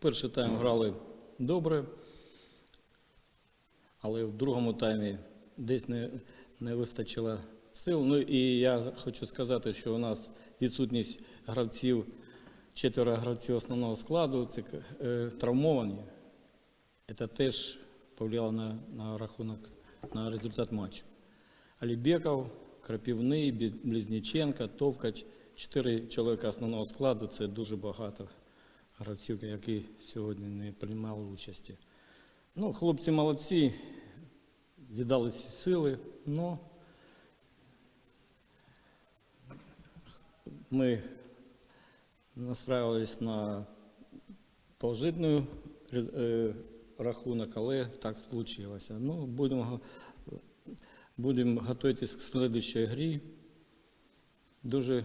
Перший тайм грали добре, але в другому таймі десь не, не вистачило сил. Ну і я хочу сказати, що у нас відсутність гравців, четверо гравців основного складу, це е, травмовані. Це теж повлияло на, на рахунок, на результат матчу. Алібеков, Крапівний, Близніченко, Товкач. Чотири чоловіка основного складу це дуже багато гравців, які сьогодні не приймали участі. Ну, хлопці молодці, віддали всі сили, але ми настраювалися на положительний е, рахунок, але так вийшло. Ну, будемо, будемо готуватися к слідчій грі. Дуже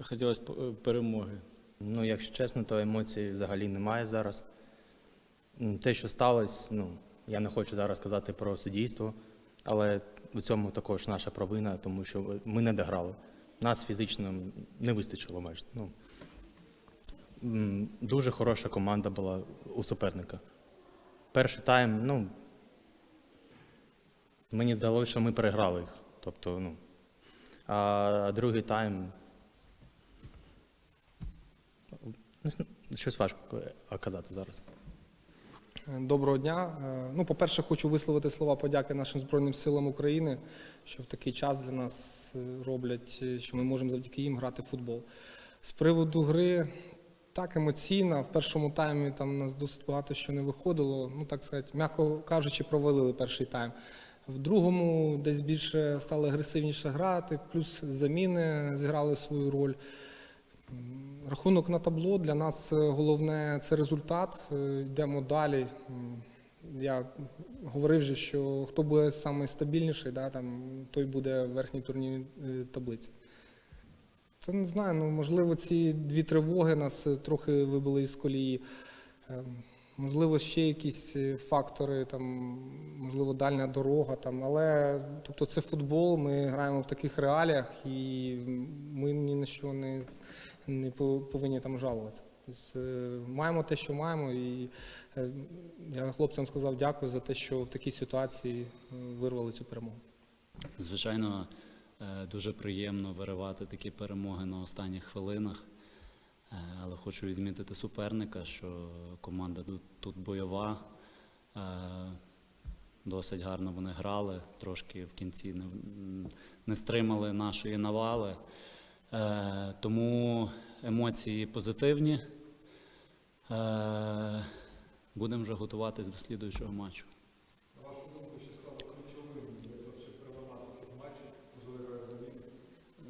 хотілося е, перемоги. Ну, якщо чесно, то емоцій взагалі немає зараз. Те, що сталося, ну, я не хочу зараз казати про суддівство, але у цьому також наша провина, тому що ми не дограли. Нас фізично не вистачило майже. Ну, дуже хороша команда була у суперника. Перший тайм, ну, мені здалося, що ми переграли їх. Тобто, ну, а другий тайм Щось важко е, казати зараз. Доброго дня. Е, Ну, по-перше, хочу висловити слова подяки нашим Збройним силам України, що в такий час для нас е, роблять, що ми можемо завдяки їм грати в футбол. З приводу гри так емоційна. В першому таймі там нас досить багато що не виходило. Ну, так сказати, м'яко кажучи, провалили перший тайм. В другому десь більше стали агресивніше грати, плюс заміни зіграли свою роль. Рахунок на табло для нас е, головне це результат. Е, Йдемо далі. Я говорив вже, що хто буде найстабільніший, да, там, той буде в верхній турнірній е, таблиці. Це не знаю, ну можливо, ці дві тривоги нас трохи вибили із колії. Ем, Можливо, ще якісь фактори, там, можливо, дальня дорога. Там, але тобто це футбол, ми граємо в таких реаліях і ми ні на що не, не повинні там жалуватися. Тобто, е, маємо те, що маємо, і е, я хлопцям сказав дякую за те, що в такій ситуації е, вирвали цю перемогу. Звичайно, дуже приємно виривати такі перемоги на останніх хвилинах. Але хочу відмітити суперника, що команда тут- бойова. Досить гарно вони грали, трошки в кінці не стримали нашої навали. Е, Тому емоції позитивні. Е, Будемо вже готуватись до слідуючого матчу.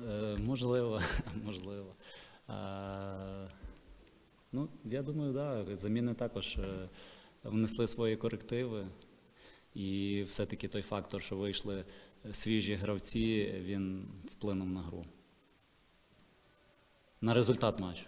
Е, Можливо, можливо. Е, Ну, я думаю, так. Да, заміни також внесли свої корективи. І все-таки той фактор, що вийшли свіжі гравці, він вплинув на гру на результат матчу.